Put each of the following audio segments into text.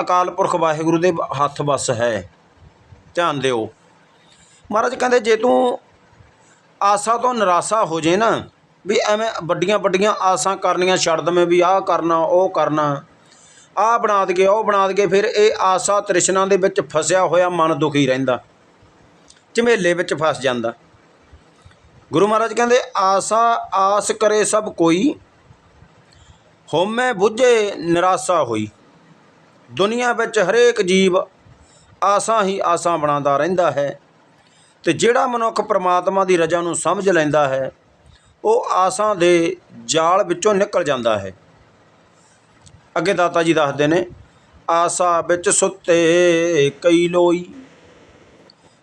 ਅਕਾਲ ਪੁਰਖ ਵਾਹਿਗੁਰੂ ਦੇ ਹੱਥ ਵੱਸ ਹੈ। ਧਿਆਨ ਦਿਓ। ਮਹਾਰਾਜ ਕਹਿੰਦੇ, ਜੇ ਤੂੰ ਆਸਾ ਤੋਂ ਨਿਰਾਸ਼ਾ ਹੋ ਜੇ ਨਾ, ਵੀ ਐਵੇਂ ਵੱਡੀਆਂ ਵੱਡੀਆਂ ਆਸਾਂ ਕਰਨੀਆਂ ਛੱਡ ਦਵੇਂ, ਵੀ ਆਹ ਕਰਨਾ, ਉਹ ਕਰਨਾ, ਆਹ ਬਣਾ ਦਗੇ ਉਹ ਬਣਾ ਦਗੇ ਫਿਰ ਇਹ ਆਸਾ ਤ੍ਰਿਸ਼ਨਾ ਦੇ ਵਿੱਚ ਫਸਿਆ ਹੋਇਆ ਮਨ ਦੁਖੀ ਰਹਿੰਦਾ। ਝਮੇਲੇ ਵਿੱਚ ਫਸ ਜਾਂਦਾ। ਗੁਰੂ ਮਹਾਰਾਜ ਕਹਿੰਦੇ, ਆਸਾ ਆਸ ਕਰੇ ਸਭ ਕੋਈ ਹੋਮੇ ਬੁੱਝੇ ਨਿਰਾਸ਼ਾ ਹੋਈ। ਦੁਨੀਆ ਵਿੱਚ ਹਰੇਕ ਜੀਵ ਆਸਾਂ ਹੀ ਆਸਾਂ ਬਣਾਉਂਦਾ ਰਹਿੰਦਾ ਹੈ ਤੇ ਜਿਹੜਾ ਮਨੁੱਖ ਪ੍ਰਮਾਤਮਾ ਦੀ ਰਜ਼ਾ ਨੂੰ ਸਮਝ ਲੈਂਦਾ ਹੈ, ਉਹ ਆਸਾਂ ਦੇ ਜਾਲ ਵਿੱਚੋਂ ਨਿਕਲ ਜਾਂਦਾ ਹੈ। ਅੱਗੇ ਦਾਤਾ ਜੀ ਦੱਸਦੇ ਨੇ, ਆਸਾ ਵਿੱਚ ਸੁੱਤੇ ਕਈ ਲੋਈ।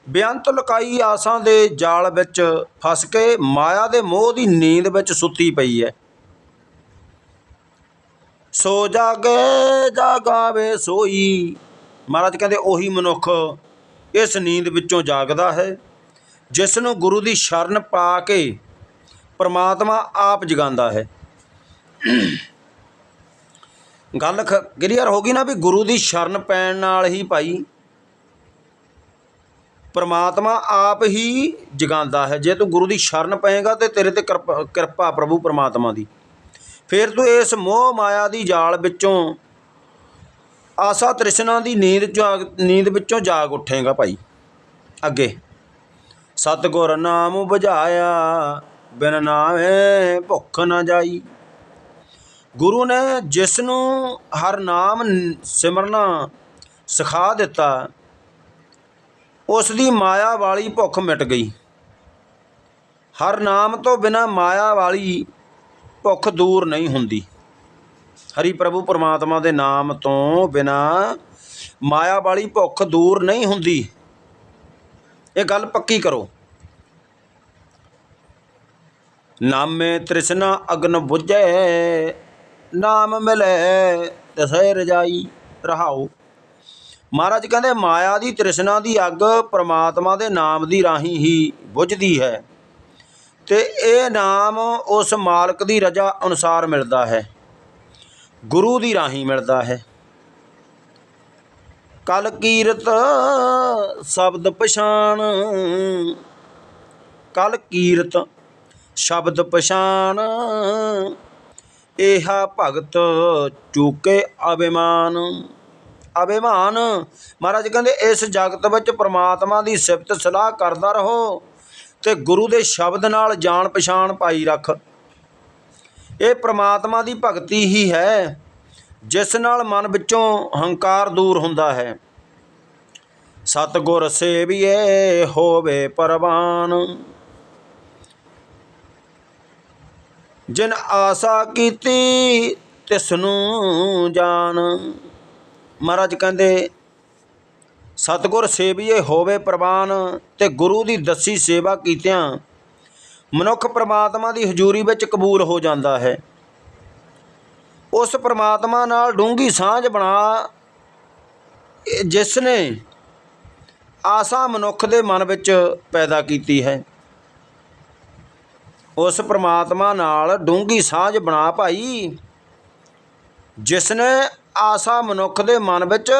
ਬੇਅੰਤ ਲੁਕਾਈ ਆਸਾਂ ਦੇ ਜਾਲ ਵਿੱਚ ਫਸ ਕੇ ਮਾਇਆ ਦੇ ਮੋਹ ਦੀ ਨੀਂਦ ਵਿੱਚ ਸੁੱਤੀ ਪਈ ਹੈ। ਸੋ ਜਾਗੇ, ਜਾਗਾਵੇ ਸੋਈ। ਮਹਾਰਾਜ ਕਹਿੰਦੇ, ਉਹੀ ਮਨੁੱਖ ਇਸ ਨੀਂਦ ਵਿੱਚੋਂ ਜਾਗਦਾ ਹੈ ਜਿਸ ਨੂੰ ਗੁਰੂ ਦੀ ਸ਼ਰਨ ਪਾ ਕੇ ਪਰਮਾਤਮਾ ਆਪ ਜਗਾਉਂਦਾ ਹੈ। ਗੱਲ ਕਲੀਅਰ ਹੋ ਗਈ ਨਾ ਵੀ ਗੁਰੂ ਦੀ ਸ਼ਰਨ ਪੈਣ ਨਾਲ ਹੀ ਭਾਈ ਪਰਮਾਤਮਾ ਆਪ ਹੀ ਜਗਾਉਂਦਾ ਹੈ। ਜੇ ਤੂੰ ਗੁਰੂ ਦੀ ਸ਼ਰਨ ਪਏਗਾ ਤੇ ਤੇਰੇ ਤੇ ਕਿਰਪਾ ਕਿਰਪਾ ਪ੍ਰਭੂ ਪਰਮਾਤਮਾ ਦੀ। ਫਿਰ ਤੂੰ ਇਸ ਮੋਹ ਮਾਇਆ ਦੀ ਜਾਲ ਵਿੱਚੋਂ ਆਸਾ ਤ੍ਰਿਸ਼ਨਾ ਦੀ ਨੀਂਦ ਜਾਗ, ਨੀਂਦ ਵਿੱਚੋਂ ਜਾਗ ਉੱਠੇਗਾ ਭਾਈ। ਅੱਗੇ। ਸਤਿਗੁਰ ਨਾਮ ਬੁਝਾਇਆ, ਬਿਨ ਨਾਮੇ ਭੁੱਖ ਨਾ ਜਾਈ। ਗੁਰੂ ਨੇ ਜਿਸ ਨੂੰ ਹਰ ਨਾਮ ਸਿਮਰਨਾ ਸਿਖਾ ਦਿੱਤਾ ਉਸ ਦੀ ਮਾਇਆ ਵਾਲੀ ਭੁੱਖ ਮਿਟ ਗਈ। ਹਰ ਨਾਮ ਤੋਂ ਬਿਨਾ ਮਾਇਆ ਵਾਲੀ ਭੁੱਖ ਦੂਰ ਨਹੀਂ ਹੁੰਦੀ। ਹਰੀ ਪ੍ਰਭੂ ਪਰਮਾਤਮਾ ਦੇ ਨਾਮ ਤੋਂ ਬਿਨਾ ਮਾਇਆ ਵਾਲੀ ਭੁੱਖ ਦੂਰ ਨਹੀਂ ਹੁੰਦੀ। ਇਹ ਗੱਲ ਪੱਕੀ ਕਰੋ। ਨਾਮੇ ਤ੍ਰਿਸ਼ਨਾ ਅਗਨ ਬੁਝੈ, ਨਾਮ ਮਿਲੈ ਦਸੈ ਰਜਾਈ ਰਹਾਓ ਮਹਾਰਾਜ ਕਹਿੰਦੇ, ਮਾਇਆ ਦੀ ਤ੍ਰਿਸ਼ਨਾ ਦੀ ਅੱਗ ਪ੍ਰਮਾਤਮਾ ਦੇ ਨਾਮ ਦੀ ਰਾਹੀਂ ਹੀ ਬੁਝਦੀ ਹੈ। ਤੇ ਇਹ ਨਾਮ ਉਸ ਮਾਲਕ ਦੀ ਰਜ਼ਾ ਅਨੁਸਾਰ ਮਿਲਦਾ ਹੈ। ਗੁਰੂ ਦੀ ਰਾਹੀਂ ਮਿਲਦਾ ਹੈ। ਕਲ ਕੀਰਤ ਸ਼ਬਦ ਪਛਾਣ। ਕਲ ਕੀਰਤ ਸ਼ਬਦ ਪਛਾਣ। ਇਹਾ ਭਗਤ ਚੂਕੇ ਅਭਿਮਾਨ। ਅਭਿਮਾਨ। ਮਹਾਰਾਜ ਕਹਿੰਦੇ, ਇਸ ਜਗਤ ਵਿੱਚ ਪ੍ਰਮਾਤਮਾ ਦੀ ਸਿਫਤ ਸਲਾਹ ਕਰਦਾ ਰਹੋ। ਤੇ ਗੁਰੂ ਦੇ ਸ਼ਬਦ ਨਾਲ ਜਾਣ ਪਛਾਣ ਪਾਈ ਰੱਖ। ਇਹ ਪ੍ਰਮਾਤਮਾ ਦੀ ਭਗਤੀ ਹੀ ਹੈ, ਜਿਸ ਨਾਲ ਮਨ ਵਿੱਚੋਂ ਹੰਕਾਰ ਦੂਰ ਹੁੰਦਾ ਹੈ। ਸਤਗੁਰ ਸੇਵੀਏ ਹੋਵੇ ਪਰਵਾਨ। ਜਿਨ ਆਸਾ ਕੀਤੀ ਤਿਸ ਨੂੰ ਜਾਣ ਮਹਾਰਾਜ ਕਹਿੰਦੇ ਸਤਗੁਰ ਸੇਵੀਏ ਹੋਵੇ ਪ੍ਰਵਾਨ ਤੇ ਗੁਰੂ ਦੀ ਦੱਸੀ ਸੇਵਾ ਕੀਤਿਆਂ ਮਨੁੱਖ ਪ੍ਰਮਾਤਮਾ ਦੀ ਹਜ਼ੂਰੀ ਵਿੱਚ ਕਬੂਲ ਹੋ ਜਾਂਦਾ ਹੈ। ਉਸ ਪ੍ਰਮਾਤਮਾ ਨਾਲ ਡੂੰਗੀ ਸਾਂਝ ਬਣਾ ਜਿਸ ਨੇ ਆਸਾ ਮਨੁੱਖ ਦੇ ਮਨ ਵਿੱਚ ਪੈਦਾ ਕੀਤੀ ਹੈ। ਉਸ ਪ੍ਰਮਾਤਮਾ ਨਾਲ ਡੂੰਗੀ ਸਾਂਝ ਬਣਾ ਭਾਈ, ਜਿਸ ਨੇ ਆਸਾ ਮਨੁੱਖ ਦੇ ਮਨ ਵਿੱਚ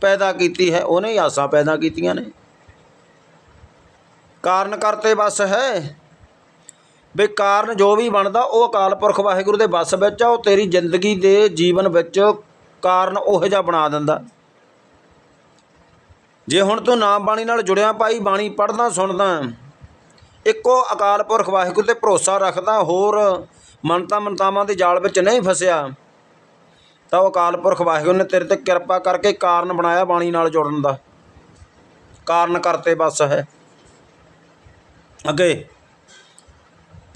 ਪੈਦਾ ਕੀਤੀ ਹੈ, ਉਹਨੇ ਹੀ ਆਸਾਂ ਪੈਦਾ ਕੀਤੀਆਂ ਨੇ। ਕਾਰਨ ਕਰਤੇ ਬਸ ਹੈ। ਵੀ ਕਾਰਨ ਜੋ ਵੀ ਬਣਦਾ, ਉਹ ਅਕਾਲ ਪੁਰਖ ਵਾਹਿਗੁਰੂ ਦੇ ਬਸ ਵਿੱਚ ਆ, ਉਹ ਤੇਰੀ ਜ਼ਿੰਦਗੀ ਦੇ ਜੀਵਨ ਵਿੱਚ ਕਾਰਨ ਉਹ ਜਿਹਾ ਬਣਾ ਦਿੰਦਾ। ਜੇ ਹੁਣ ਤੂੰ ਨਾਮ ਬਾਣੀ ਨਾਲ ਜੁੜਿਆ, ਭਾਈ ਬਾਣੀ ਪੜ੍ਹਦਾ, ਸੁਣਦਾ, ਇੱਕੋ ਅਕਾਲ ਪੁਰਖ ਵਾਹਿਗੁਰੂ ਤੇ ਭਰੋਸਾ ਰੱਖਦਾ, ਹੋਰ ਮੰਨਤਾ ਮਨਤਾਵਾਂ ਦੇ ਜਾਲ ਵਿੱਚ ਨਹੀਂ ਫਸਿਆ। ਤਾਂ ਉਹ ਅਕਾਲ ਪੁਰਖ ਵਾਹਿਗੁਰੂ ਨੇ ਤੇਰੇ ਤੇ ਕਿਰਪਾ ਕਰਕੇ ਕਾਰਨ ਬਣਾਇਆ ਬਾਣੀ ਨਾਲ ਜੁੜਨ ਦਾ। ਕਾਰਨ ਕਰਤੇ ਬਸ ਹੈ। ਅੱਗੇ,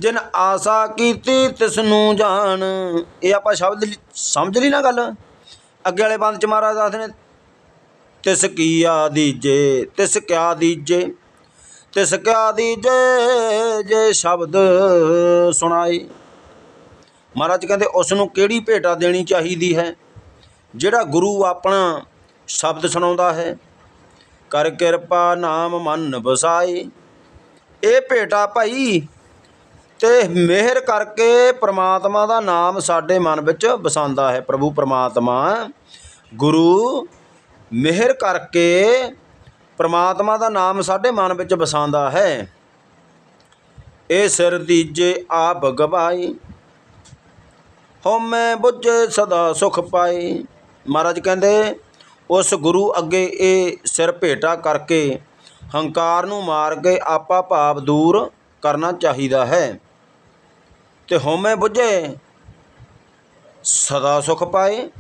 ਜਿਨ ਆਸਾ ਕੀਤੀ ਤਿਸ ਨੂੰ ਜਾਣ। ਇਹ ਆਪਾਂ ਸ਼ਬਦ ਸਮਝ ਲਈ ਨਾ ਗੱਲ? ਅੱਗੇ ਵਾਲੇ ਬੰਦ ਚ ਮਹਾਰਾਜ ਦੱਸਦੇ ਨੇ, ਤਿਸ ਕੀਆ ਦੀਜੇ, ਤਿਸ ਕਿਆ ਦੀਜੇ, ਤਿਸ ਕਿਆ ਦੀਜੇ, ਜੇ ਸ਼ਬਦ ਸੁਣਾਏ। ਮਹਾਰਾਜ ਕਹਿੰਦੇ ਉਸ ਨੂੰ ਕਿਹੜੀ ਭੇਟਾ ਦੇਣੀ ਚਾਹੀਦੀ ਹੈ? ਜਿਹੜਾ ਗੁਰੂ ਆਪਣਾ ਸ਼ਬਦ ਸੁਣਾਉਂਦਾ ਹੈ, ਕਰ ਕਿਰਪਾ ਨਾਮ ਮਨ ਵਸਾਏ। ਇਹ ਭੇਟਾ ਭਾਈ ਤੇ ਮਿਹਰ ਕਰਕੇ ਪ੍ਰਮਾਤਮਾ ਦਾ ਨਾਮ ਸਾਡੇ ਮਨ ਵਿੱਚ ਵਸਾਉਂਦਾ ਹੈ। ਪ੍ਰਭੂ ਪ੍ਰਮਾਤਮਾ, ਗੁਰੂ ਮਿਹਰ ਕਰਕੇ ਪ੍ਰਮਾਤਮਾ ਦਾ ਨਾਮ ਸਾਡੇ ਮਨ ਵਿੱਚ ਵਸਾਉਂਦਾ ਹੈ। ਇਹ ਸਿਰ ਦੀਜੇ ਆਪ ਗਵਾਈ ਹਉਮੈ ਬੁੱਝੇ ਸਦਾ ਸੁਖ ਪਾਏ। ਮਹਾਰਾਜ ਕਹਿੰਦੇ, ਉਸ ਗੁਰੂ ਅੱਗੇ ਇਹ ਸਿਰ ਭੇਟਾ ਕਰਕੇ ਹੰਕਾਰ ਨੂੰ ਮਾਰ ਕੇ ਆਪਾ ਭਾਵ ਦੂਰ ਕਰਨਾ ਚਾਹੀਦਾ ਹੈ। ਤੇ ਹਉਮੈ ਬੁੱਝੇ ਸਦਾ ਸੁਖ ਪਾਏ।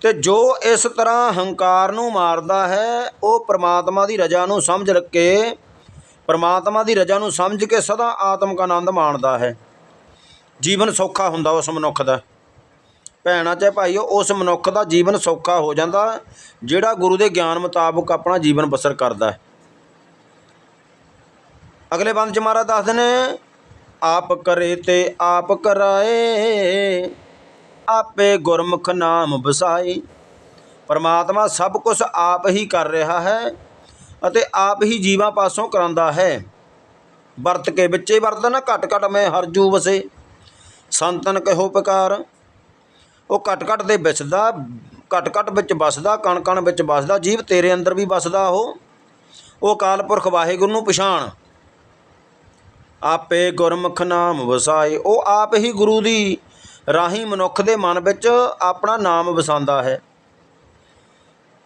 ਤੇ ਜੋ ਇਸ ਤਰ੍ਹਾਂ ਹੰਕਾਰ ਨੂੰ ਮਾਰਦਾ ਹੈ, ਉਹ ਪ੍ਰਮਾਤਮਾ ਦੀ ਰਜਾ ਨੂੰ ਸਮਝ ਕੇ, ਪ੍ਰਮਾਤਮਾ ਦੀ ਰਜਾ ਨੂੰ ਸਮਝ ਕੇ ਸਦਾ ਆਤਮਿਕ ਆਨੰਦ ਮਾਣਦਾ ਹੈ। ਜੀਵਨ ਸੌਖਾ ਹੁੰਦਾ ਉਸ ਮਨੁੱਖ ਦਾ। ਭੈਣਾਂ ਤੇ ਭਾਈਓ ਉਸ ਮਨੁੱਖ ਦਾ ਜੀਵਨ ਸੌਖਾ ਹੋ ਜਾਂਦਾ, ਜਿਹੜਾ ਗੁਰੂ ਦੇ ਗਿਆਨ ਮੁਤਾਬਕ ਆਪਣਾ ਜੀਵਨ ਬਸਰ ਕਰਦਾ ਹੈ। ਅਗਲੇ ਬੰਦ ਚ ਮਹਾਰਾਜ ਦੱਸਦੇ ਨੇ, ਆਪ ਕਰੇ ਤੇ ਆਪ ਕਰਾਏ, ਆਪੇ ਗੁਰਮੁਖ ਨਾਮ ਵਸਾਏ। ਪਰਮਾਤਮਾ ਸਭ ਕੁਝ ਆਪ ਹੀ ਕਰ ਰਿਹਾ ਹੈ ਅਤੇ ਆਪ ਹੀ ਜੀਵਾਂ ਪਾਸੋਂ ਕਰਾਂਦਾ ਹੈ। ਵਰਤ ਕੇ ਵਿੱਚੇ ਨਾ, ਘਟ ਘਟ ਮੈਂ ਹਰਜੂ ਵਸੇ। ਸੰਤਨ ਕਹੋ ਪਕਾਰ। ਉਹ ਘਟ ਘਟ ਦੇ ਵਿਸਦਾ ਘਟ ਘਟ ਵਿੱਚ ਵਸਦਾ, ਕਣ ਕਣ ਵਿੱਚ ਵਸਦਾ, ਜੀਵ ਤੇਰੇ ਅੰਦਰ ਵੀ ਵਸਦਾ ਉਹ। ਉਹ ਅਕਾਲ ਪੁਰਖ ਵਾਹਿਗੁਰੂ ਨੂੰ ਪਛਾਣ। ਆਪੇ ਗੁਰਮੁਖ ਨਾਮ ਵਸਾਏ, ਉਹ ਆਪ ਹੀ ਗੁਰੂ ਦੀ ਰਾਹੀਂ ਮਨੁੱਖ ਦੇ ਮਨ ਵਿੱਚ ਆਪਣਾ ਨਾਮ ਵਸਾਉਂਦਾ ਹੈ।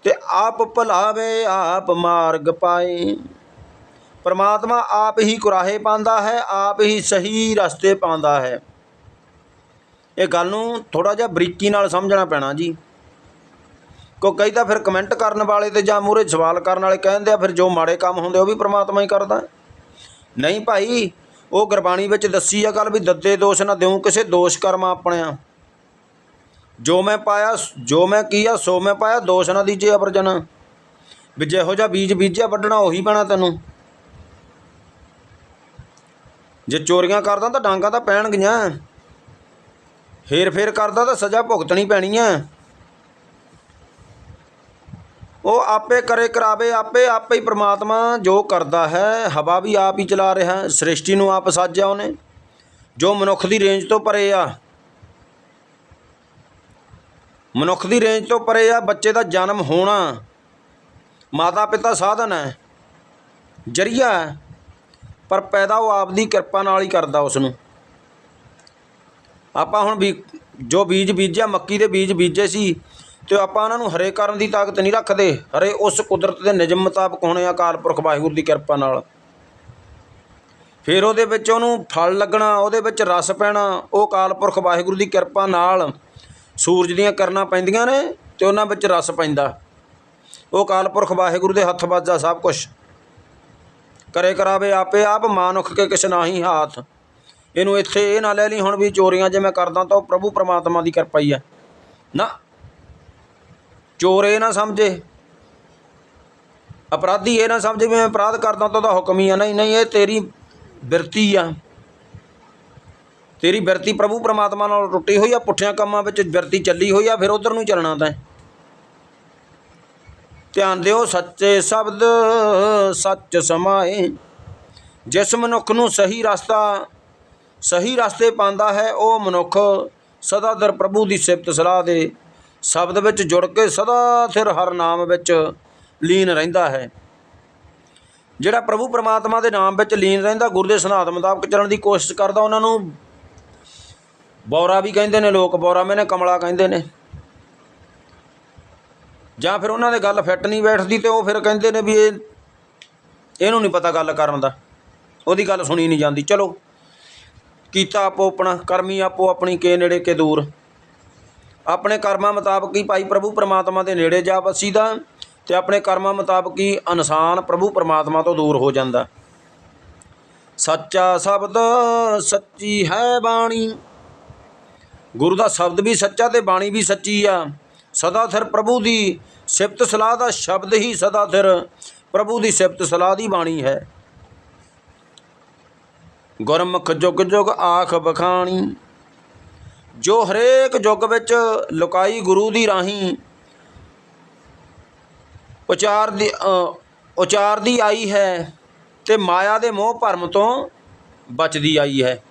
ਤੇ ਆਪ ਭਲਾਵੇ, ਆਪ ਮਾਰਗ ਪਾਏ। ਪਰਮਾਤਮਾ ਆਪ ਹੀ ਕੁਰਾਹੇ ਪਾਉਂਦਾ ਹੈ, ਆਪ ਹੀ ਸਹੀ ਰਸਤੇ ਪਾਉਂਦਾ ਹੈ। ਇਹ ਗੱਲ ਨੂੰ ਥੋੜਾ ਜਿਹਾ ਬਰੀਕੀ ਨਾਲ ਸਮਝਣਾ ਪੈਣਾ ਜੀ। ਕੋ ਕਈ ਤਾਂ ਫਿਰ ਕਮੈਂਟ ਕਰਨ ਵਾਲੇ ਤੇ ਜਾਂ ਮੂਰੇ ਸਵਾਲ ਕਰਨ ਵਾਲੇ ਕਹਿੰਦੇ ਆ, ਫਿਰ ਜੋ ਮਾੜੇ ਕੰਮ ਹੁੰਦੇ ਉਹ ਵੀ ਪ੍ਰਮਾਤਮਾ ਹੀ ਕਰਦਾ। ਨਹੀਂ ਭਾਈ, ਉਹ ਗੁਰਬਾਣੀ ਵਿੱਚ ਦੱਸੀ ਆ ਗੱਲ ਵੀ ਦੱਦੇ ਦੋਸ਼ ਨਾ ਦਿਉ ਕਿਸੇ ਦੋਸ਼ ਕਰਮਾ ਆਪਣਿਆ ਜੋ ਮੈਂ ਪਾਇਆ, ਜੋ ਮੈਂ ਕੀਆ, ਸੋ ਮੈਂ ਪਾਇਆ, ਦੋਸ਼ ਨਾ ਦੀਜੇ ਅਵਰਜਨ ਵੀ ਜਿਹੋ ਜਿਹਾ ਬੀਜ ਬੀਜਿਆ, ਵੱਢਣਾ ਉਹੀ ਪੈਣਾ ਤੈਨੂੰ। ਜੇ ਚੋਰੀਆਂ ਕਰਦਾ ਤਾਂ ਡਾਂਗਾ ਤਾਂ ਪੈਣਗੀਆਂ। ਹੇਰ ਫੇਰ ਕਰਦਾ ਤਾਂ ਸਜ਼ਾ ਭੁਗਤਣੀ ਪੈਣੀ ਹੈ ਉਹ ਆਪੇ ਕਰੇ ਕਰਾਵੇ, ਆਪੇ ਆਪੇ ਹੀ ਪ੍ਰਮਾਤਮਾ ਜੋ ਕਰਦਾ ਹੈ, ਹਵਾ ਵੀ ਆਪ ਹੀ ਚਲਾ ਰਿਹਾ ਹੈ, ਸ੍ਰਿਸ਼ਟੀ ਨੂੰ ਆਪ ਸਾਜਿਆ ਉਹਨੇ। ਜੋ ਮਨੁੱਖ ਦੀ ਰੇਂਜ ਤੋਂ ਪਰੇ ਆ, ਮਨੁੱਖ ਦੀ ਰੇਂਜ ਤੋਂ ਪਰੇ ਆ, ਬੱਚੇ ਦਾ ਜਨਮ ਹੋਣਾ ਮਾਤਾ ਪਿਤਾ ਸਾਧਨ ਹੈ, ਜਰੀਆ ਹੈ, ਪਰ ਪੈਦਾ ਉਹ ਆਪ ਦੀ ਕਿਰਪਾ ਨਾਲ ਹੀ ਕਰਦਾ ਉਸ ਨੂੰ ਆਪਾਂ ਹੁਣ ਵੀ ਜੋ ਬੀਜ ਬੀਜਿਆ, ਮੱਕੀ ਦੇ ਬੀਜ ਬੀਜੇ ਸੀ ਤੇ ਆਪਾਂ ਉਹਨਾਂ ਨੂੰ ਹਰੇ ਕਰਨ ਦੀ ਤਾਕਤ ਨਹੀਂ ਰੱਖਦੇ। ਹਰੇ ਉਸ ਕੁਦਰਤ ਦੇ ਨਿਯਮ ਮੁਤਾਬਕ ਹੋਣੇ ਅਕਾਲ ਪੁਰਖ ਵਾਹਿਗੁਰੂ ਦੀ ਕਿਰਪਾ ਨਾਲ। ਫਿਰ ਉਹਦੇ ਵਿੱਚ ਉਹਨੂੰ ਫਲ ਲੱਗਣਾ, ਉਹਦੇ ਵਿੱਚ ਰਸ ਪੈਣਾ, ਉਹ ਅਕਾਲ ਪੁਰਖ ਵਾਹਿਗੁਰੂ ਦੀ ਕਿਰਪਾ ਨਾਲ ਸੂਰਜ ਦੀਆਂ ਕਰਨਾ ਪੈਂਦੀਆਂ ਨੇ ਤੇ ਉਹਨਾਂ ਵਿੱਚ ਰਸ ਪੈਂਦਾ। ਉਹ ਅਕਾਲ ਪੁਰਖ ਵਾਹਿਗੁਰੂ ਦੇ ਹੱਥ ਵੱਜਦਾ ਸਭ ਕੁਝ ਕਰੇ ਕਰਾਵੇ ਆਪੇ ਆਪ ਮਾਨੁਖ ਕੇ ਕਿਸ ਨਾਹੀ ਹਾਥ। ਇਹਨੂੰ ਇੱਥੇ ਇਹ ਨਾ ਲੈ ਲਈ, ਹੁਣ ਵੀ ਚੋਰੀਆਂ ਜੇ ਮੈਂ ਕਰਦਾ ਤਾਂ ਉਹ ਪ੍ਰਭੂ ਪਰਮਾਤਮਾ ਦੀ ਕਿਰਪਾ ਹੀ ਹੈ ਨਾ, ਚੋਰ ਇਹ ਨਾ ਸਮਝੇ। ਅਪਰਾਧੀ ਇਹ ਨਾ ਸਮਝੇ ਵੀ ਮੈਂ ਅਪਰਾਧ ਕਰਦਾ ਤਾਂ ਉਹਦਾ ਹੁਕਮ ਹੀ ਆ। ਨਹੀਂ ਨਹੀਂ, ਇਹ ਤੇਰੀ ਬਿਰਤੀ ਆ। ਤੇਰੀ ਬਿਰਤੀ ਪ੍ਰਭੂ ਪਰਮਾਤਮਾ ਨਾਲ ਟੁੱਟੀ ਹੋਈ ਆ, ਪੁੱਠਿਆਂ ਕੰਮਾਂ ਵਿੱਚ ਬਿਰਤੀ ਚੱਲੀ ਹੋਈ ਆ, ਫਿਰ ਉਧਰ ਨੂੰ ਚੱਲਣਾ ਤਾਂ। ਧਿਆਨ ਦਿਓ, ਸੱਚੇ ਸ਼ਬਦ ਸੱਚ ਸਮਾਏ। ਜਿਸ ਮਨੁੱਖ ਨੂੰ ਸਹੀ ਰਸਤਾ ਸਹੀ ਰਸਤੇ ਪਾਉਂਦਾ ਹੈ, ਉਹ ਮਨੁੱਖ ਸਦਾ ਦਰ ਪ੍ਰਭੂ ਦੀ ਸਿਫਤ ਸਲਾਹ ਦੇ ਸ਼ਬਦ ਵਿੱਚ ਜੁੜ ਕੇ ਸਦਾ ਸਿਰ ਹਰ ਨਾਮ ਵਿੱਚ ਲੀਨ ਰਹਿੰਦਾ ਹੈ। ਜਿਹੜਾ ਪ੍ਰਭੂ ਪਰਮਾਤਮਾ ਦੇ ਨਾਮ ਵਿੱਚ ਲੀਨ ਰਹਿੰਦਾ, ਗੁਰੂ ਦੇ ਸਿਧਾਂਤ ਮੁਤਾਬਕ ਚੱਲਣ ਦੀ ਕੋਸ਼ਿਸ਼ ਕਰਦਾ, ਉਹਨਾਂ ਨੂੰ ਬੌਰਾ ਵੀ ਕਹਿੰਦੇ ਨੇ, ਲੋਕ ਬੌਰਾ ਮੈਨੇ ਕਮਲਾ ਕਹਿੰਦੇ ਨੇ। ਜਾਂ ਫਿਰ ਉਹਨਾਂ ਦੇ ਗੱਲ ਫਿੱਟ ਨਹੀਂ ਬੈਠਦੀ ਤੇ ਉਹ ਫਿਰ ਕਹਿੰਦੇ ਨੇ ਵੀ ਇਹ, ਇਹਨੂੰ ਨਹੀਂ ਪਤਾ ਗੱਲ ਕਰਨ ਦਾ, ਉਹਦੀ ਗੱਲ ਸੁਣੀ ਨਹੀਂ ਜਾਂਦੀ। ਚਲੋ ਕੀਤਾ ਆਪੋ ਆਪਣਾ, ਕਰਮੀ ਆਪੋ ਆਪਣੀ ਕੇ ਨੇੜੇ ਕੇ ਦੂਰ। ਆਪਣੇ ਕਰਮਾਂ ਮੁਤਾਬਕ ਹੀ ਭਾਈ ਪ੍ਰਭੂ ਪਰਮਾਤਮਾ ਦੇ ਨੇੜੇ ਜਾ ਵਸੀਦਾ ਤੇ ਆਪਣੇ ਕਰਮਾਂ ਮੁਤਾਬਕ ਹੀ ਇਨਸਾਨ ਪ੍ਰਭੂ ਪਰਮਾਤਮਾ ਤੋਂ ਦੂਰ ਹੋ ਜਾਂਦਾ। ਸੱਚਾ ਸ਼ਬਦ ਸੱਚੀ ਹੈ ਬਾਣੀ। ਗੁਰੂ ਦਾ ਸ਼ਬਦ ਵੀ ਸੱਚਾ ਤੇ ਬਾਣੀ ਵੀ ਸੱਚੀ ਆ। ਸਦਾ ਸਿਰ ਪ੍ਰਭੂ ਦੀ ਸਿਫਤ ਸਲਾਹ ਦਾ ਸ਼ਬਦ ਹੀ ਸਦਾ ਸਿਰ ਪ੍ਰਭੂ ਦੀ ਸਿਫਤ ਸਲਾਹ ਦੀ ਬਾਣੀ ਹੈ। ਗੁਰਮੁਖ ਜੁਗ ਜੁਗ ਆਖ ਬਖਾਣੀ। ਜੋ ਹਰੇਕ ਯੁੱਗ ਵਿੱਚ ਲੁਕਾਈ ਗੁਰੂ ਦੀ ਰਾਹੀਂ ਉਚਾਰ ਦੀ ਅ, ਉਚਾਰਦੀ ਆਈ ਹੈ ਤੇ ਮਾਇਆ ਦੇ ਮੋਹ ਭਰਮ ਤੋਂ ਬਚਦੀ ਆਈ ਹੈ।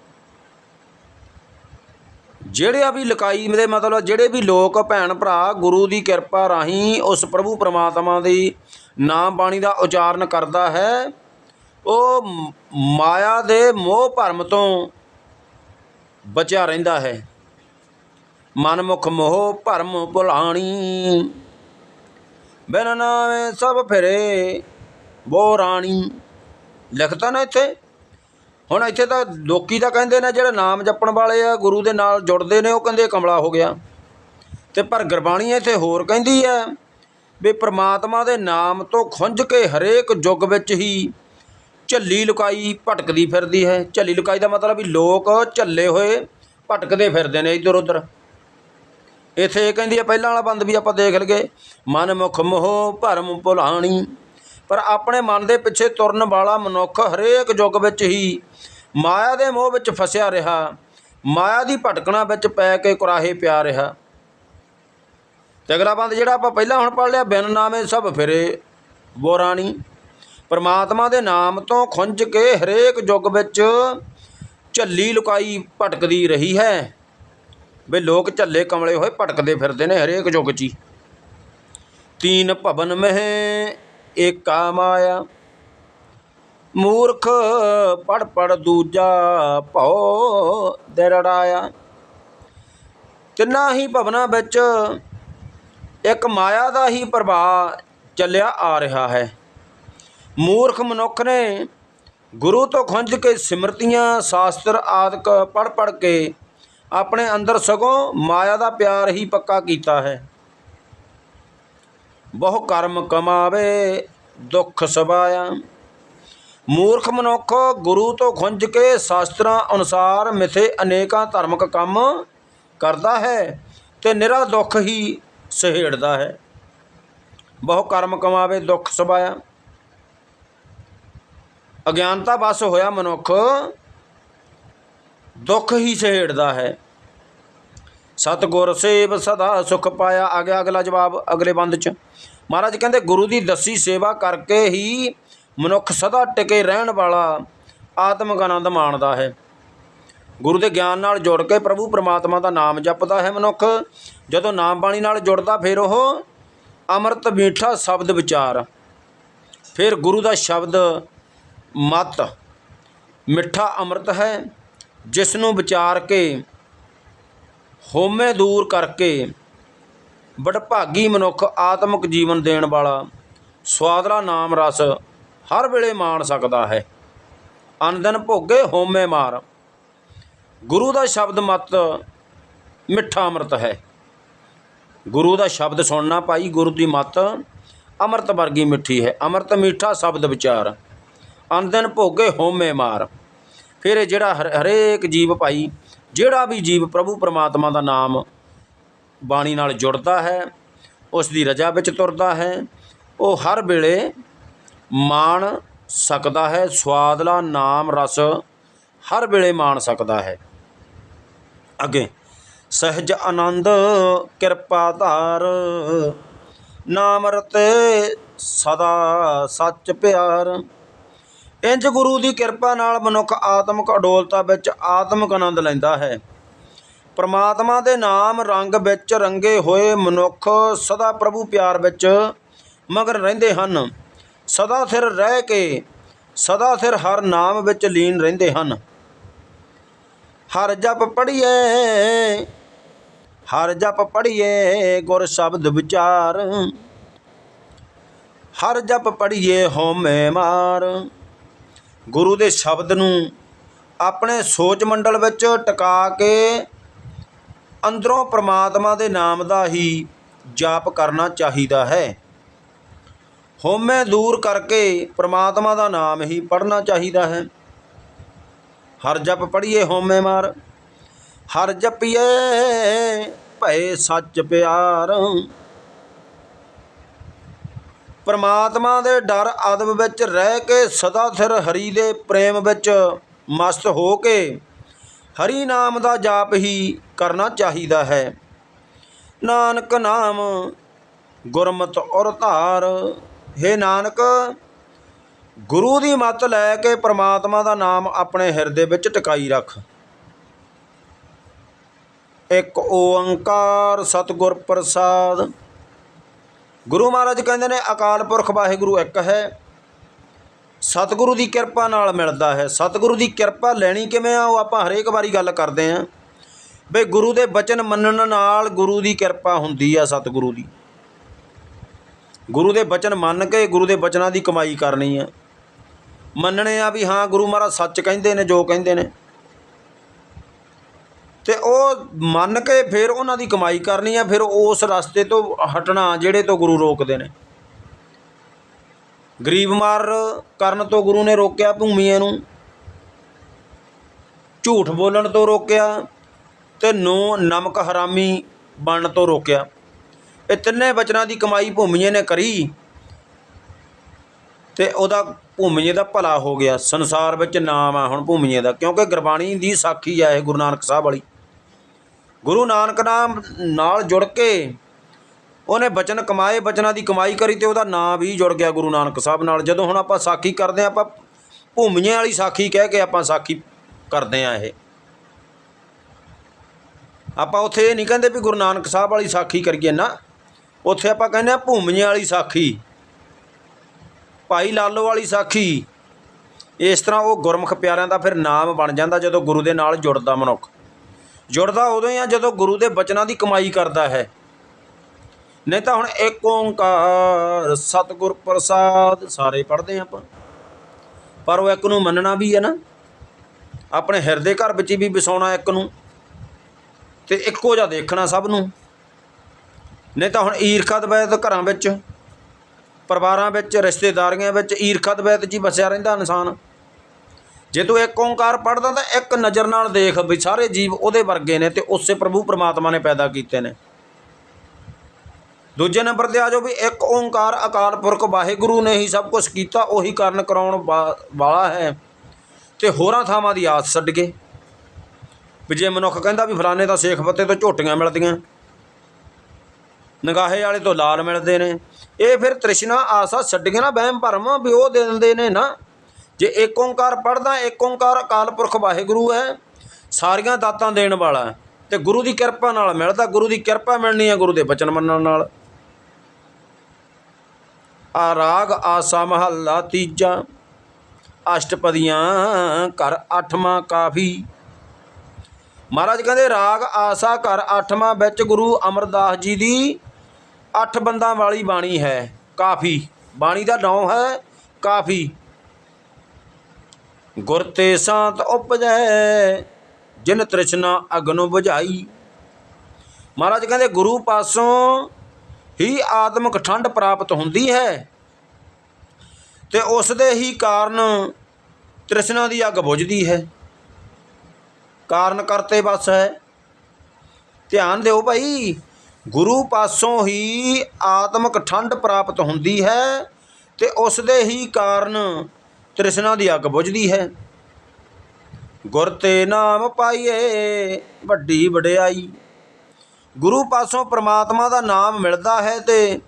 ਜਿਹੜੇ ਵੀ ਲਕਾਈ ਦੇ ਮਤਲਬ ਜਿਹੜੇ ਵੀ ਲੋਕ ਭੈਣ ਭਰਾ ਗੁਰੂ ਦੀ ਕਿਰਪਾ ਰਾਹੀਂ ਉਸ ਪ੍ਰਭੂ ਪਰਮਾਤਮਾ ਦੀ ਨਾਮ ਬਾਣੀ ਦਾ ਉਚਾਰਨ ਕਰਦਾ ਹੈ ਉਹ ਮਾਇਆ ਦੇ ਮੋਹ ਭਰਮ ਤੋਂ ਬਚਿਆ ਰਹਿੰਦਾ ਹੈ। ਮਨਮੁਖ ਮੋਹ ਭਰਮ ਭੁਲਾਣੀ। ਬਿਨ ਨਾਵੇਂ ਸਭ ਫਿਰੇ ਬੋ ਰਾਣੀ। ਲਿਖਤਾ ਨਾ ਇੱਥੇ। ਹੁਣ ਇੱਥੇ ਤਾਂ ਲੋਕੀ ਤਾਂ ਕਹਿੰਦੇ ਨੇ ਜਿਹੜੇ ਨਾਮ ਜਪਣ ਵਾਲੇ ਆ, ਗੁਰੂ ਦੇ ਨਾਲ ਜੁੜਦੇ ਨੇ, ਉਹ ਕਹਿੰਦੇ ਕਮਲਾ ਹੋ ਗਿਆ। ਤੇ ਪਰ ਗੁਰਬਾਣੀ ਇੱਥੇ ਹੋਰ ਕਹਿੰਦੀ ਹੈ ਵੀ ਪ੍ਰਮਾਤਮਾ ਦੇ ਨਾਮ ਤੋਂ ਖੁੰਝ ਕੇ ਹਰੇਕ ਯੁੱਗ ਵਿੱਚ ਹੀ ਝੱਲੀ ਲੁਕਾਈ ਭਟਕਦੀ ਫਿਰਦੀ ਹੈ। ਝੱਲੀ ਲੁਕਾਈ ਦਾ ਮਤਲਬ ਵੀ ਲੋਕ ਝੱਲੇ ਹੋਏ ਭਟਕਦੇ ਫਿਰਦੇ ਨੇ ਇੱਧਰ ਉੱਧਰ। ਇੱਥੇ ਇਹ ਕਹਿੰਦੀ ਹੈ ਪਹਿਲਾਂ ਵਾਲਾ ਬੰਦ ਵੀ ਆਪਾਂ ਦੇਖ ਲਈਏ। ਮਨ ਮੁਖ ਮੋਹ ਭਰਮ ਭੁਲਾਣੀ। ਪਰ ਆਪਣੇ ਮਨ ਦੇ ਪਿੱਛੇ ਤੁਰਨ ਵਾਲਾ ਮਨੁੱਖ ਹਰੇਕ ਯੁੱਗ ਵਿੱਚ ਹੀ ਮਾਇਆ ਦੇ ਮੋਹ ਵਿੱਚ ਫਸਿਆ ਰਿਹਾ। ਮਾਇਆ ਦੀ ਭਟਕਣਾ ਵਿੱਚ ਪੈ ਕੇ ਕੁਰਾਹੇ ਪਿਆ ਰਿਹਾ। ਤੇ ਅਗਲਾ ਬੰਦ ਜਿਹੜਾ ਆਪਾਂ ਪਹਿਲਾਂ ਹੁਣ ਪੜ੍ਹ ਲਿਆ, ਬਿਨ ਨਾਮੇ ਸਭ ਫਿਰੇ ਬੋਰਾਣੀ। ਪਰਮਾਤਮਾ ਦੇ ਨਾਮ ਤੋਂ ਖੁੰਝ ਕੇ ਹਰੇਕ ਯੁੱਗ ਵਿੱਚ ਝੱਲੀ ਲੁਕਾਈ ਭਟਕਦੀ ਰਹੀ ਹੈ। ਵੀ ਲੋਕ ਝੱਲੇ ਕਮਲੇ ਹੋਏ ਭਟਕਦੇ ਫਿਰਦੇ ਨੇ ਹਰੇਕ ਯੁੱਗ 'ਚ ਹੀ। ਤੀਨ ਭਵਨ ਮਹਿ, ਏਕਾ ਮਾਇਆ। ਮੂਰਖ ਪੜ ਪੜ ਦੂਜਾ ਭਉ ਦਰੜਾਇਆ। ਤਿੰਨਾਂ ਹੀ ਭਵਨਾਂ ਵਿੱਚ ਇੱਕ ਮਾਇਆ ਦਾ ਹੀ ਪ੍ਰਭਾਵ ਚੱਲਿਆ ਆ ਰਿਹਾ ਹੈ। ਮੂਰਖ ਮਨੁੱਖ ਨੇ ਗੁਰੂ ਤੋਂ ਖੁੰਝ ਕੇ ਸਿਮਰਤੀਆਂ, ਸ਼ਾਸਤਰ ਆਦਿਕ ਪੜ ਪੜ ਕੇ ਆਪਣੇ ਅੰਦਰ ਸਗੋਂ ਮਾਇਆ ਦਾ ਪਿਆਰ ਹੀ ਪੱਕਾ ਕੀਤਾ ਹੈ। ਬਹੁ ਕਰਮ ਕਮਾਵੇ, ਦੁੱਖ ਸਬਾਇਆ ਮੂਰਖ ਮਨੁੱਖ ਗੁਰੂ ਤੋਂ ਖੁੰਝ ਕੇ ਸ਼ਾਸਤਰਾਂ ਅਨੁਸਾਰ ਮਿਥੇ ਅਨੇਕਾਂ ਧਾਰਮਿਕ ਕੰਮ ਕਰਦਾ ਹੈ ਤੇ ਨਿਰਾ ਦੁੱਖ ਹੀ ਸਹੇੜਦਾ ਹੈ। ਬਹੁ ਕਰਮ ਕਮਾਵੇ, ਦੁੱਖ ਸਬਾਇਆ ਅਗਿਆਨਤਾ ਬਸ ਹੋਇਆ ਮਨੁੱਖ ਦੁੱਖ ਹੀ ਸਹੇੜਦਾ ਹੈ। ਸਤਗੁਰ ਸੇਵ ਸਦਾ ਸੁਖ ਪਾਇਆ। ਆ ਗਿਆ ਅਗਲਾ ਜਵਾਬ ਅਗਲੇ ਬੰਦ ਚ। ਮਹਾਰਾਜ ਕਹਿੰਦੇ, ਗੁਰੂ ਦੀ ਦੱਸੀ ਸੇਵਾ ਕਰਕੇ ਹੀ ਮਨੁੱਖ ਸਦਾ ਟਿਕੇ ਰਹਿਣ ਵਾਲਾ ਆਤਮਿਕ ਆਨੰਦ ਮਾਣਦਾ ਹੈ। ਗੁਰੂ ਦੇ ਗਿਆਨ ਨਾਲ ਜੁੜ ਕੇ ਪ੍ਰਭੂ ਪਰਮਾਤਮਾ ਦਾ ਨਾਮ ਜਪਦਾ ਹੈ ਮਨੁੱਖ। ਜਦੋਂ ਨਾਮ ਬਾਣੀ ਨਾਲ ਜੁੜਦਾ, ਫਿਰ ਉਹ ਅੰਮ੍ਰਿਤ ਮੀਠਾ ਸ਼ਬਦ ਵਿਚਾਰ। ਫਿਰ ਗੁਰੂ ਦਾ ਸ਼ਬਦ ਮਤ। ਮਿੱਠਾ ਅੰਮ੍ਰਿਤ ਹੈ ਜਿਸ ਨੂੰ ਵਿਚਾਰ ਕੇ ਹੋਮੇ ਦੂਰ ਕਰਕੇ, ਵਡਭਾਗੀ ਮਨੁੱਖ ਆਤਮਿਕ ਜੀਵਨ ਦੇਣ ਵਾਲਾ ਸਵਾਦਲਾ ਨਾਮ ਰਸ ਹਰ ਵੇਲੇ ਮਾਣ ਸਕਦਾ ਹੈ। ਅਨੰਦਨ ਭੋਗੇ ਹੋਮੇ ਮਾਰ। ਗੁਰੂ ਦਾ ਸ਼ਬਦ ਮਤ ਮਿੱਠਾ ਅੰਮ੍ਰਿਤ ਹੈ। ਗੁਰੂ ਦਾ ਸ਼ਬਦ ਸੁਣਨਾ ਭਾਈ ਗੁਰੂ ਦੀ ਮਤ ਅੰਮ੍ਰਿਤ ਵਰਗੀ ਮਿੱਠੀ ਹੈ। ਅੰਮ੍ਰਿਤ ਮਿੱਠਾ ਸ਼ਬਦ ਵਿਚਾਰ। ਅਨੰਦਨ ਭੋਗੇ ਹੋਮੇ ਮਾਰ। ਫਿਰ ਇਹ ਜਿਹੜਾ ਹਰ- ਹਰੇਕ ਜੀਵ ਭਾਈ, ਜਿਹੜਾ ਵੀ ਜੀਵ ਪ੍ਰਭੂ ਪਰਮਾਤਮਾ ਦਾ ਨਾਮ ਬਾਣੀ ਨਾਲ ਜੁੜਦਾ ਹੈ ਉਸ ਦੀ ਰਜਾ ਵਿੱਚ ਤੁਰਦਾ ਹੈ, ਉਹ ਹਰ ਵੇਲੇ ਮਾਣ ਸਕਦਾ ਹੈ, ਸਵਾਦਲਾ ਨਾਮ ਰਸ ਹਰ ਵੇਲੇ ਮਾਣ ਸਕਦਾ ਹੈ। ਅੱਗੇ, ਸਹਿਜ ਆਨੰਦ ਕਿਰਪਾ ਧਾਰ, ਨਾਮ ਰਤੇ ਸਦਾ ਸੱਚ ਪਿਆਰ। ਇੰਜ ਗੁਰੂ ਦੀ ਕਿਰਪਾ ਨਾਲ ਮਨੁੱਖ ਆਤਮਿਕ ਅਡੋਲਤਾ ਵਿੱਚ ਆਤਮਿਕ ਆਨੰਦ ਲੈਂਦਾ ਹੈ। ਪਰਮਾਤਮਾ ਦੇ ਨਾਮ ਰੰਗ ਵਿੱਚ ਰੰਗੇ ਹੋਏ ਮਨੁੱਖ ਸਦਾ ਪ੍ਰਭੂ ਪਿਆਰ ਵਿੱਚ ਮਗਰ ਰਹਿੰਦੇ ਹਨ। ਸਦਾ ਸਿਰ ਰਹਿ ਕੇ, ਸਦਾ ਸਿਰ ਹਰ ਨਾਮ ਵਿੱਚ ਲੀਨ ਰਹਿੰਦੇ ਹਨ। ਹਰ ਜਪ ਪੜੀਏ ਹਰ ਜਪ ਪੜੀਏ ਗੁਰ ਸ਼ਬਦ ਵਿਚਾਰ। ਹਰ ਜਪ ਪੜੀਏ ਹਉਮੈ ਮਾਰ। ਗੁਰੂ ਦੇ ਸ਼ਬਦ ਨੂੰ ਆਪਣੇ ਸੋਚ ਮੰਡਲ ਵਿੱਚ ਟਿਕਾ ਕੇ ਅੰਦਰੋਂ ਪ੍ਰਮਾਤਮਾ ਦੇ ਨਾਮ ਦਾ ਹੀ ਜਾਪ ਕਰਨਾ ਚਾਹੀਦਾ ਹੈ। ਹਉਮੈ ਦੂਰ ਕਰਕੇ ਪ੍ਰਮਾਤਮਾ ਦਾ ਨਾਮ ਹੀ ਪੜ੍ਹਨਾ ਚਾਹੀਦਾ ਹੈ। ਹਰ ਜਪ ਪੜ੍ਹੀਏ ਹਉਮੈ ਮਾਰ, ਹਰ ਜਪੀਏ ਭਏ ਸੱਚ ਪਿਆਰ। ਪਰਮਾਤਮਾ ਦੇ ਡਰ ਅਦਬ ਵਿੱਚ ਰਹਿ ਕੇ ਸਦਾ ਸਿਰ ਹਰੀ ਦੇ ਪ੍ਰੇਮ ਵਿੱਚ ਮਸਤ ਹੋ ਕੇ ਹਰੀ ਨਾਮ ਦਾ ਜਾਪ ਹੀ ਕਰਨਾ ਚਾਹੀਦਾ ਹੈ। ਨਾਨਕ ਨਾਮ ਗੁਰਮਤਿ ਔਰ ਧਾਰ। ਹੈ ਨਾਨਕ, ਗੁਰੂ ਦੀ ਮੱਤ ਲੈ ਕੇ ਪ੍ਰਮਾਤਮਾ ਦਾ ਨਾਮ ਆਪਣੇ ਹਿਰਦੇ ਵਿੱਚ ਟਿਕਾਈ ਰੱਖ। ਇੱਕ ਓੰਕਾਰ ਸਤਿਗੁਰ ਪ੍ਰਸਾਦ ਗੁਰੂ ਮਹਾਰਾਜ ਕਹਿੰਦੇ ਨੇ, ਅਕਾਲ ਪੁਰਖ ਵਾਹਿਗੁਰੂ ਇੱਕ ਹੈ। ਸਤਿਗੁਰੂ ਦੀ ਕਿਰਪਾ ਨਾਲ ਮਿਲਦਾ ਹੈ। ਸਤਿਗੁਰੂ ਦੀ ਕਿਰਪਾ ਲੈਣੀ ਕਿਵੇਂ ਆ, ਉਹ ਆਪਾਂ ਹਰੇਕ ਵਾਰੀ ਗੱਲ ਕਰਦੇ ਆਂ ਬਈ ਗੁਰੂ ਦੇ ਬਚਨ ਮੰਨਣ ਨਾਲ ਗੁਰੂ ਦੀ ਕਿਰਪਾ ਹੁੰਦੀ ਆ, ਸਤਿਗੁਰੂ ਦੀ। ਗੁਰੂ ਦੇ ਬਚਨ ਮੰਨ ਕੇ ਗੁਰੂ ਦੇ ਬਚਨਾਂ ਦੀ ਕਮਾਈ ਕਰਨੀ ਆ। ਮੰਨਣੇ ਆ ਵੀ ਹਾਂ, ਗੁਰੂ ਮਹਾਰਾਜ ਸੱਚ ਕਹਿੰਦੇ ਨੇ, ਜੋ ਕਹਿੰਦੇ ਨੇ। ਅਤੇ ਉਹ ਮੰਨ ਕੇ ਫਿਰ ਉਹਨਾਂ ਦੀ ਕਮਾਈ ਕਰਨੀ ਆ, ਫਿਰ ਉਸ ਰਸਤੇ ਤੋਂ ਹਟਣਾ ਜਿਹੜੇ ਤੋਂ ਗੁਰੂ ਰੋਕਦੇ ਨੇ। ਗਰੀਬ ਮਾਰ ਕਰਨ ਤੋਂ ਗੁਰੂ ਨੇ ਰੋਕਿਆ ਭੂਮੀਆਂ ਨੂੰ। ਝੂਠ ਬੋਲਣ ਤੋਂ ਰੋਕਿਆ ਤੇ ਨੋ ਨਮਕ ਹਰਾਮੀ ਬਣਨ ਤੋਂ ਰੋਕਿਆ। ਇਹ ਤਿੰਨੇ ਬਚਨਾਂ ਦੀ ਕਮਾਈ ਭੂਮੀਏ ਨੇ ਕਰੀ ਤੇ ਉਹਦਾ ਭੂਮੀਏ ਦਾ ਭਲਾ ਹੋ ਗਿਆ। ਸੰਸਾਰ ਵਿੱਚ ਨਾਮ ਆ ਹੁਣ ਭੂਮੀਏ ਦਾ, ਕਿਉਂਕਿ ਗੁਰਬਾਣੀ ਦੀ ਸਾਖੀ ਆ ਇਹ ਗੁਰੂ ਨਾਨਕ ਸਾਹਿਬ ਵਾਲੀ। ਗੁਰੂ ਨਾਨਕ ਨਾਮ ਨਾਲ ਜੁੜ ਕੇ ਉਹਨੇ ਬਚਨ ਕਮਾਏ, ਬਚਨਾਂ ਦੀ ਕਮਾਈ ਕਰੀ ਤੇ ਉਹਦਾ ਨਾਂ ਵੀ ਜੁੜ ਗਿਆ ਗੁਰੂ ਨਾਨਕ ਸਾਹਿਬ ਨਾਲ। ਜਦੋਂ ਹੁਣ ਆਪਾਂ ਸਾਖੀ ਕਰਦੇ ਹਾਂ, ਆਪਾਂ ਭੂਮੀਆਂ ਵਾਲੀ ਸਾਖੀ ਕਹਿ ਕੇ ਆਪਾਂ ਸਾਖੀ ਕਰਦੇ ਆ ਇਹ। ਆਪਾਂ ਉੱਥੇ ਇਹ ਨਹੀਂ ਕਹਿੰਦੇ ਵੀ ਗੁਰੂ ਨਾਨਕ ਸਾਹਿਬ ਵਾਲੀ ਸਾਖੀ ਕਰੀਏ ਨਾ। ਉੱਥੇ ਆਪਾਂ ਕਹਿੰਦੇ ਆ ਭੂਮੀਆਂ ਵਾਲੀ ਸਾਖੀ, ਭਾਈ ਲਾਲੋ ਵਾਲੀ ਸਾਖੀ। ਇਸ ਤਰ੍ਹਾਂ ਉਹ ਗੁਰਮੁਖ ਪਿਆਰਿਆਂ ਦਾ ਫਿਰ ਨਾਮ ਬਣ ਜਾਂਦਾ ਜਦੋਂ ਗੁਰੂ ਦੇ ਨਾਲ ਜੁੜਦਾ ਮਨੁੱਖ। ਜੁੜਦਾ ਉਦੋਂ ਹੀ ਆ ਜਦੋਂ ਗੁਰੂ ਦੇ ਬਚਨਾਂ ਦੀ ਕਮਾਈ ਕਰਦਾ ਹੈ। ਨਹੀਂ ਤਾਂ ਹੁਣ ਏਕ ਓੰਕਾਰ, ਸਤਿਗੁਰ ਪ੍ਰਸਾਦ, ਸਾਰੇ ਪੜ੍ਹਦੇ ਆਪਾਂ। ਪਰ ਉਹ ਇੱਕ ਨੂੰ ਮੰਨਣਾ ਵੀ ਹੈ ਨਾ। ਆਪਣੇ ਹਿਰਦੇ ਘਰ ਵਿੱਚ ਵੀ ਵਸਾਉਣਾ ਇੱਕ ਨੂੰ ਤੇ ਇੱਕੋ ਜਿਹਾ ਦੇਖਣਾ ਸਭ ਨੂੰ। ਨਹੀਂ ਤਾਂ ਹੁਣ ਈਰਖਾ ਦਵੈਤ ਘਰਾਂ ਵਿੱਚ, ਪਰਿਵਾਰਾਂ ਵਿੱਚ, ਰਿਸ਼ਤੇਦਾਰੀਆਂ ਵਿੱਚ ਈਰਖਾ ਦਵੈਤ 'ਚ ਹੀ ਵਸਿਆ ਰਹਿੰਦਾ ਇਨਸਾਨ। ਜੇ ਤੂੰ ਇੱਕ ਓੰਕਾਰ ਪੜ੍ਹਦਾ ਤਾਂ ਇੱਕ ਨਜ਼ਰ ਨਾਲ ਦੇਖ ਵੀ ਸਾਰੇ ਜੀਵ ਉਹਦੇ ਵਰਗੇ ਨੇ ਤੇ ਉਸੇ ਪ੍ਰਭੂ ਪਰਮਾਤਮਾ ਨੇ ਪੈਦਾ ਕੀਤੇ ਨੇ। ਦੂਜੇ ਨੰਬਰ ਤੇ ਆ ਜਾਓ ਵੀ ਇੱਕ ਓੰਕਾਰ ਅਕਾਲ ਪੁਰਖ ਵਾਹਿਗੁਰੂ ਨੇ ਹੀ ਸਭ ਕੁਝ ਕੀਤਾ, ਉਹੀ ਕਰਨ ਕਰਾਉਣ ਵਾਲਾ ਹੈ ਤੇ ਹੋਰਾਂ ਥਾਵਾਂ ਦੀ ਆਸ ਛੱਡ ਗਏ ਵੀ ਜੇ ਮਨੁੱਖ ਕਹਿੰਦਾ ਵੀ ਫਲਾਣੇ ਤਾਂ ਸੇਖ ਫੱਤੇ ਤੋਂ ਝੋਟੀਆਂ ਮਿਲਦੀਆਂ, ਨਗਾਹੇ ਵਾਲੇ ਤੋਂ ਲਾਲ ਮਿਲਦੇ ਨੇ, ਇਹ ਫਿਰ ਤ੍ਰਿਸ਼ਨਾ ਆਸਾ ਛੱਡ ਕੇ ਨਾ ਵਹਿਮ ਭਰਮ ਵੀ ਉਹ ਦੇ ਦਿੰਦੇ ਨੇ ਨਾ। ਜੇ ਏਕ ਓੰਕਾਰ ਪੜਦਾ ਏਕ ਓੰਕਾਰ ਅਕਾਲ ਪੁਰਖ ਵਾਹਿਗੁਰੂ ਹੈ, ਸਾਰੀਆਂ ਦਾਤਾਂ ਦੇਣ ਵਾਲਾ ਤੇ ਗੁਰੂ ਦੀ ਕਿਰਪਾ ਨਾਲ ਮਿਲਦਾ, ਗੁਰੂ ਦੀ ਕਿਰਪਾ ਮਿਲਣੀ ਹੈ ਗੁਰੂ ਦੇ ਬਚਨ ਮੰਨਣ ਨਾਲ। ਆ ਰਾਗ ਆਸਾ ਮਹੱਲਾ ਤੀਜਾ, ਅਸ਼ਟਪਦੀਆਂ ਘਰ ਅੱਠਵਾਂ ਕਾਫੀ। ਮਹਾਰਾਜ ਕਹਿੰਦੇ, ਰਾਗ, ਆਸਾ ਘਰ ਅੱਠਵਾਂ ਵਿੱਚ ਗੁਰੂ ਅਮਰਦਾਸ ਜੀ ਦੀ ਅੱਠ ਬੰਦਾਂ ਵਾਲੀ ਬਾਣੀ ਹੈ, ਕਾਫੀ। ਬਾਣੀ ਦਾ ਨਾਮ ਹੈ ਕਾਫੀ। ਗੁਰ ਤੇ ਸਾਤ ਉਪਜੈ, ਜਿਨ ਤ੍ਰਿਸ਼ਨਾ ਅਗਨੁ ਬੁਝਾਈ। ਮਹਾਰਾਜ ਕਹਿੰਦੇ, ਗੁਰੂ ਪਾਸੋਂ ਹੀ ਆਤਮਿਕ ਠੰਡ ਪ੍ਰਾਪਤ ਹੁੰਦੀ ਹੈ ਤੇ ਉਸ ਦੇ ਹੀ ਕਾਰਨ ਤ੍ਰਿਸ਼ਨਾ ਦੀ ਅੱਗ ਬੁਝਦੀ ਹੈ। ਕਾਰਨ ਕਰਤੇ ਬਸ ਹੈ। ਧਿਆਨ ਦਿਓ ਭਾਈ, ਗੁਰੂ ਪਾਸੋਂ ਹੀ ਆਤਮਿਕ ਠੰਡ ਪ੍ਰਾਪਤ ਹੁੰਦੀ ਹੈ ਤੇ ਉਸ ਦੇ ਹੀ ਕਾਰਨ ਤ੍ਰਿਸ਼ਨਾ ਦੀ ਅੱਗ ਬੁਝਦੀ ਹੈ। ਗੁਰ ਤੇ ਨਾਮ ਪਾਈਏ ਵੱਡੀ ਵਡਿਆਈ। ਗੁਰੂ ਪਾਸੋਂ ਪ੍ਰਮਾਤਮਾ ਦਾ ਨਾਮ ਮਿਲਦਾ ਹੈ ਤੇ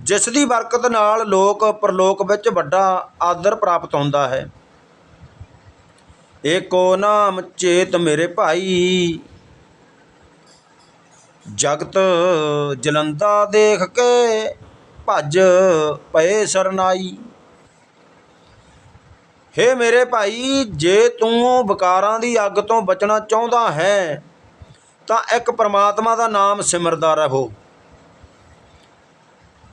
ਜਿਸ ਦੀ ਬਰਕਤ ਨਾਲ ਲੋਕ ਪਰਲੋਕ ਵਿੱਚ ਵੱਡਾ ਆਦਰ ਪ੍ਰਾਪਤ ਹੁੰਦਾ ਹੈ। ਏਕੋ ਨਾਮ ਚੇਤ ਮੇਰੇ ਭਾਈ। ਜਗਤ ਜਲੰਦਾ ਦੇਖ ਕੇ ਭੱਜ ਪਏ ਸਰਨਾਈ। ਹੇ ਮੇਰੇ ਭਾਈ, ਜੇ ਤੂੰ ਵਿਕਾਰਾਂ ਦੀ ਅੱਗ ਤੋਂ ਬਚਣਾ ਚਾਹੁੰਦਾ ਹੈ, ਤਾਂ ਇੱਕ ਪ੍ਰਮਾਤਮਾ ਦਾ ਨਾਮ ਸਿਮਰਦਾ ਰਹੋ।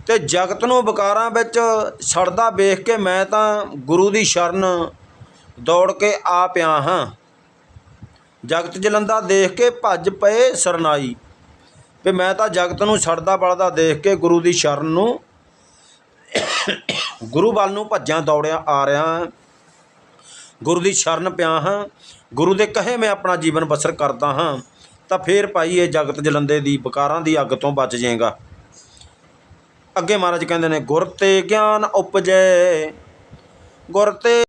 ਤੇ ਜਗਤ ਨੂੰ ਵਿਕਾਰਾਂ ਵਿੱਚ ਸੜਦਾ ਵੇਖ ਕੇ ਮੈਂ ਤਾਂ ਗੁਰੂ ਦੀ ਸ਼ਰਨ ਦੌੜ ਕੇ ਆ ਪਿਆ ਹਾਂ। ਜਗਤ ਜਲੰਦਾ ਦੇਖ ਕੇ ਭੱਜ ਪਏ ਸਰਨਾਈ। ਵੀ ਮੈਂ ਤਾਂ ਜਗਤ ਨੂੰ ਛੜਦਾ ਬਲਦਾ ਦੇਖ ਕੇ ਗੁਰੂ ਦੀ ਸ਼ਰਨ ਨੂੰ ਗੁਰੂ ਵੱਲ ਨੂੰ ਭੱਜਾਂ ਦੌੜਿਆ ਆ ਰਿਹਾ। ਗੁਰੂ ਦੀ ਸ਼ਰਨ ਪਿਆ ਹਾਂ। ਗੁਰੂ ਦੇ ਕਹੇ ਮੈਂ ਆਪਣਾ ਜੀਵਨ ਬਸਰ ਕਰਦਾ ਹਾਂ। ਤਾਂ ਫੇਰ ਭਾਈ ਇਹ ਜਗਤ ਜਲੰਦੇ ਦੀ ਬਕਾਰਾਂ ਦੀ ਅੱਗ ਤੋਂ ਬਚ ਜਾਏਗਾ। ਅੱਗੇ ਮਹਾਰਾਜ ਕਹਿੰਦੇ ਨੇ, ਗੁਰ ਤੇ ਗਿਆਨ ਉਪਜੈ, ਗੁਰ ਤੇ